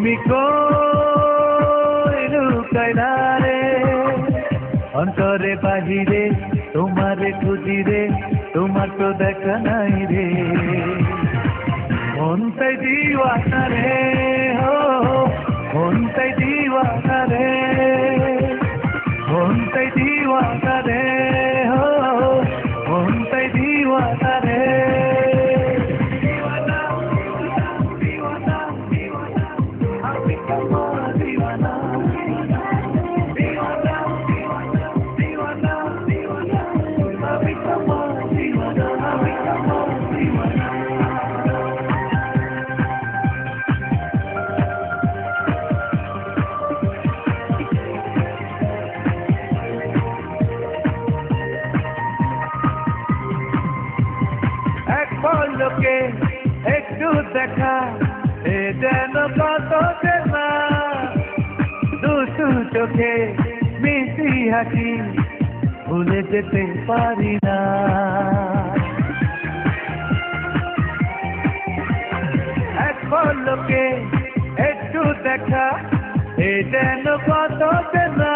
তুমি কই লুকাইলা রে? অন্তরে বাহিরে, তোমারে খুঁজি রে তোমার তো দেখা নাই রে। মন তাই দিওয়ানা রে হো মন তাই দিওয়ানা রে। মন তাই দিওয়ানা রে। পলকে একটু দেখা, এ যেন কত চেনা। দুটু চোখে মিশি হাসি, ভুলে যেতে পারি না। এক পলকে একটু দেখা, এ যেন কত চেনা।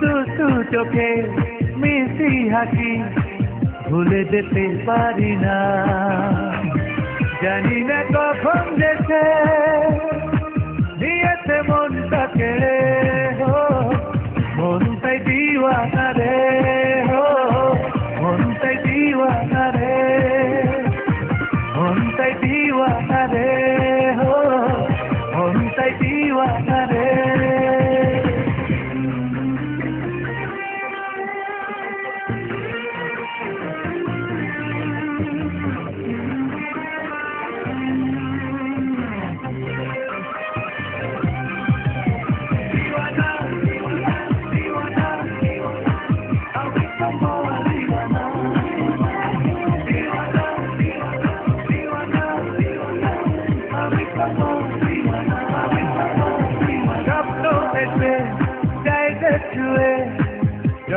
দুটু চোখে মিশি হাসি ভুলে যেতে পারি না। জানি না কখন যেতে দিয়েছে মনটা কেড়ে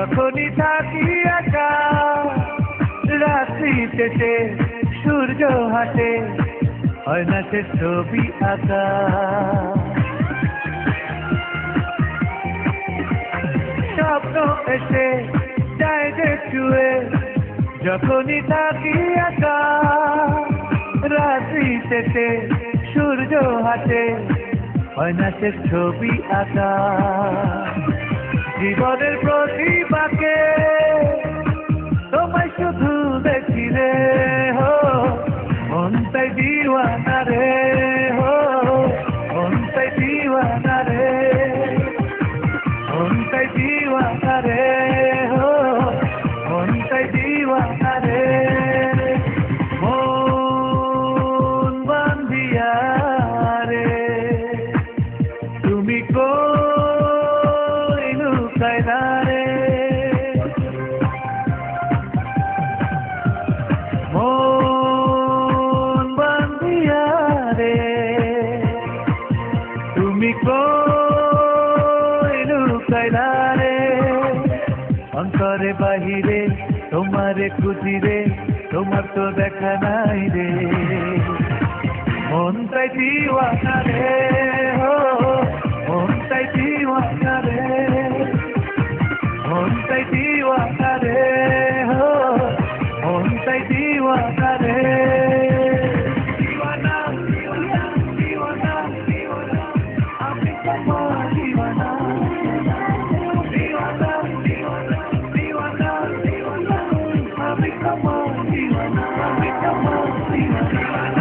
যখনই থাকি একা, রাত্রি শেষে সূর্য হাসে হয় না সে ছবি আঁকা। স্বপ্ন এসে জায়গা চুয়ে যখনই থাকি একা, রাত্রি শেষে সূর্য হাসে হয় না সে ছবি আঁকা। জীবনের প্রতিভাকে তোমায় শুধু দেখিলে রে দিওয়ানারে তুমি কই লুকাইলা রে অন্তরে বাহিরে তোমারে খুঁজিরে তোমার তো দেখা নাই রে মন তাই দিওয়ানা রে মন তাই দিওয়ানা রে come on, see, come on, see, come on.